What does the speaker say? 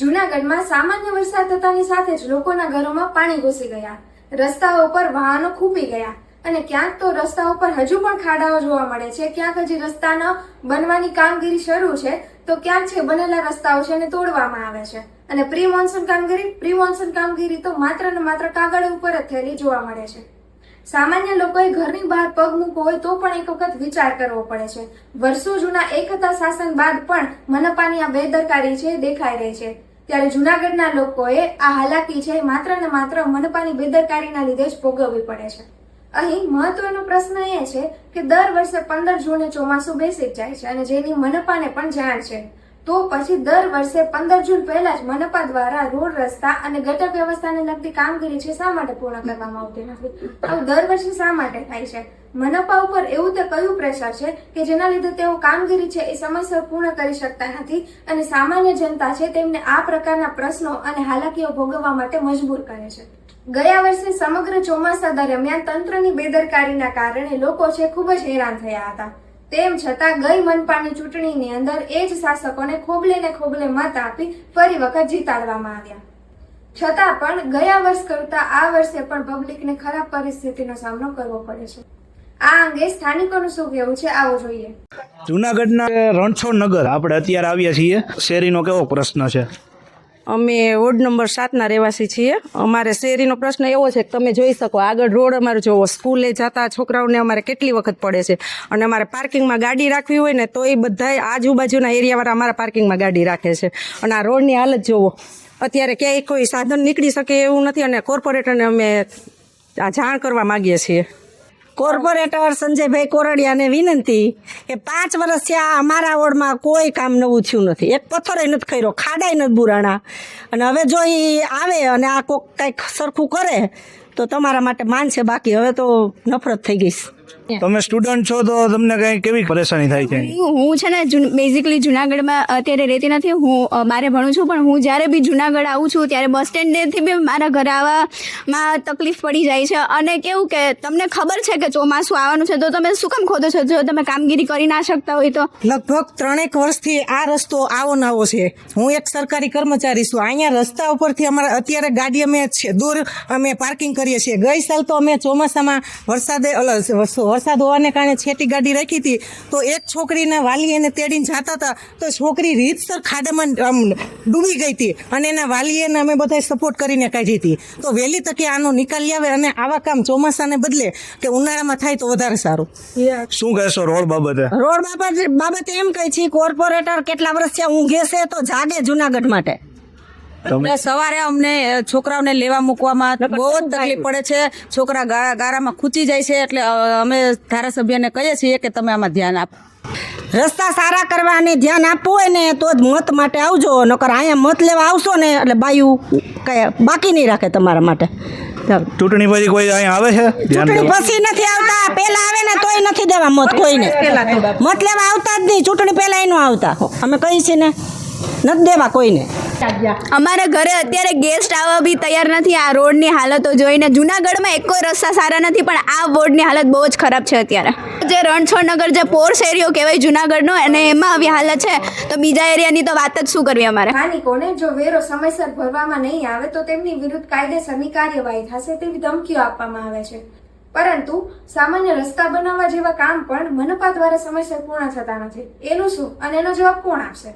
જૂનાગઢમાં સામાન્ય વરસાદ થતાની સાથે જ લોકોના ઘરોમાં પાણી ઘૂસી ગયા. રસ્તાઓ પર વાહનો ખૂપી ગયા અને ક્યાંક તો રસ્તાઓ પર હજુ પણ ખાડાઓ જોવા મળે છે. ક્યાંક હજી રસ્તાના બનવાની કામગીરી શરૂ છે તો ક્યાંક છે બનેલા રસ્તાઓ છે એને તોડવામાં આવે છે. અને પ્રી મોન્સૂન કામગીરી પ્રી મોન્સૂન કામગીરી તો માત્ર ને માત્ર કાગળ ઉપર જ થયેલી જોવા મળે છે. સામાન્ય લોકોએ ઘરની બહાર પગ મૂકવો હોય તો પણ એક વખત વિચાર કરવો પડે છે. વર્ષો જૂના એક હતા શાસન બાદ પણ મનપાની આ બેદરકારી છે, દેખાઈ રહી છે. ત્યારે જૂનાગઢના લોકોએ આ હાલાકી છે માત્ર ને માત્ર મનપાની બેદરકારીના લીધે જ ભોગવવી પડે છે. અહીં મહત્વનો પ્રશ્ન એ છે કે દર વર્ષે પંદર જૂને ચોમાસું બેસી જાય છે અને જેની મનપાને પણ જાણ છે. તો પછી દર વર્ષે પંદર જૂન પહેલા જ મનપા દ્વારા રોડ રસ્તા અને ગટર વ્યવસ્થાને લગતી કામગીરી છે શા માટે પૂર્ણ કરવામાં આવતી નથી? આવું દર વર્ષે શા માટે થાય છે? મનપા ઉપર એવું તે કયું પ્રેશર છે કે જેના લીધે તેઓ કામગીરી છે એ સમયસર પૂર્ણ કરી શકતા નથી અને સામાન્ય જનતા છે તેમને આ પ્રકારના પ્રશ્નો અને હાલાકીઓ ભોગવવા માટે મજબૂર કરે છે. ગયા વર્ષે સમગ્ર ચોમાસા દરમિયાન તંત્રની બેદરકારીના કારણે લોકો છે ખૂબ જ હેરાન થયા હતા. તેમ છતાં ગઈ મનપાની ચૂંટણીની અંદર એ જ શાસકોને ખોબલે ને ખોબલે મત આપી ફરી વખત જીતાડવામાં આવ્યા. છતાં પણ ગયા વર્ષ કરતા આ વર્ષે પણ પબ્લિકને ખરાબ પરિસ્થિતિનો સામનો કરવો પડે છે. આ અંગે સ્થાનિકોનું શું કહેવું છે આવો જોઈએ. જુનાગઢના રણછોડ નગર, આપણે અત્યારે આવ્યા છીએ. શેરીનો કેવો પ્રશ્ન છે? અમે વોર્ડ નંબર સાતના રહેવાસી છીએ. અમારે શેરીનો પ્રશ્ન એવો છે કે તમે જોઈ શકો, આગળ રોડ અમારે જોવો, સ્કૂલે જતા છોકરાઓને અમારે કેટલી વખત પડે છે. અને અમારે પાર્કિંગમાં ગાડી રાખવી હોય ને, તો એ બધાય આજુબાજુના એરિયાવાળા અમારા પાર્કિંગમાં ગાડી રાખે છે. અને આ રોડની હાલત જોવો. અત્યારે ક્યાંય કોઈ સાધન નીકળી શકે એવું નથી અને કોર્પોરેટરને અમે આ જાણ કરવા માગીએ છીએ. કોર્પોરેટર સંજયભાઈ કોરડિયાને વિનંતી કે પાંચ વર્ષ થયા અમારા વોર્ડમાં કોઈ કામ નવું થયું નથી. એક પથ્થરે નથી કર્યો, ખાડાય નથી બુરાણા. અને હવે જો એ આવે અને આ કોક કંઈક સરખું કરે, તો તમારા માટે માન છે બાકી. હવે તો નફરત થઈ ગઈ છે તમે સ્ટુડન્ટ છો તો તમને કઈ કેવી પરેશાની થાય છે? હું છે ને બેઝિકલી જુનાગઢમાં અત્યારે રહેતી નથી. હું મારે ભણું છું પણ હું જ્યારે બી જુનાગઢ આવું છું ત્યારે બસ સ્ટેન્ડેથી બી મારા ઘરે આવવામાં તકલીફ પડી જાય છે. અને કેવું કે તમને ખબર છે કે ચોમાસું આવવાનું છે તો તમે શું કામ ખોદો છો? જો તમે કામગીરી કરી ના શકતા હોય તો. લગભગ ત્રણેક વર્ષથી આ રસ્તો આવો નાવો છે. હું એક સરકારી કર્મચારી છું. અહીંયા રસ્તા ઉપરથી અમારે અત્યારે ગાડી અમે છે દૂર અમે પાર્કિંગ કરીએ છીએ. ગઈ સાલ તો અમે ચોમાસામાં વરસાદે વરસાદ હોવાને કારણે છેટી ગાડી રાખી હતી. તો એક છોકરીના વાલી એને તેડીને જતા હતા. તો છોકરી રીતસર ખાડામાં આમ ડૂબી ગઈ હતી. અને એના વાલીએને અમે બધાએ સપોર્ટ કરીને કાઢી હતી. તો વહેલી તકે આનો નિકાલ આવે અને આવા કામ ચોમાસાને બદલે કે ઉનાળામાં થાય તો વધારે સારું. શું કહેશો રોડ બાબતે? રોડ બાબત બાબતે એમ કહે છે કોર્પોરેટર કેટલા વર્ષ થયા ઊંઘે છે તો જાગે જુનાગઢ માટે. તમે સવારે અમને છોકરાઓને લેવા મૂકવામાં બહુ જ તકલીફ પડે છે. છોકરા ગારા ગારામાં ખૂંચી જાય છે એટલે અમે ધારાસભ્યને કહીએ છીએ કે તમે આમાં ધ્યાન આપો. રસ્તા સારા કરવાને ધ્યાન આપવું હોય ને તો જ મત માટે આવજો. નકર અહીંયા મત લેવા આવશો ને એટલે બાયું કઈ બાકી નહીં રાખે તમારા માટે. ચૂંટણી પછી કોઈ અહીંયા આવે છે? ચૂંટણી પછી નથી આવતા. પેલા આવે ને તોય નથી દેવા મત કોઈને. મત લેવા આવતા જ નહીં. ચૂંટણી પહેલા એનું આવતા. અમે કહીએ છીએ ને નથી દેવા કોઈને. અમારા ઘરે અત્યારે ગેસ્ટ આવવા બી તૈયાર નથી. આ રોડની હાલતો જોઈને જુનાગઢમાં એક કોઈ રસ્તા સારા નથી પણ આ રોડની હાલત બહુ જ ખરાબ છે અત્યારે. જે રણછોડ નગર જે પોર્સ એરિયો કહેવાય જુનાગઢનો અને એમાં આવી હાલત છે. તો બીજા એરિયાની તો વાત જ શું કરવી અમારે? સ્થાનિકોને જો વેરો સમયસર ભરવામાં નહીં આવે તો તેમની વિરુદ્ધ કાયદેસરની કાર્યવાહી થશે તેવી ધમકીઓ આપવામાં આવે છે. પરંતુ સામાન્ય રસ્તા બનાવવા જેવા કામ પણ મનપા દ્વારા સમયસર પૂર્ણ થતા નથી. એનું શું? અને એનો જવાબ કોણ આપશે?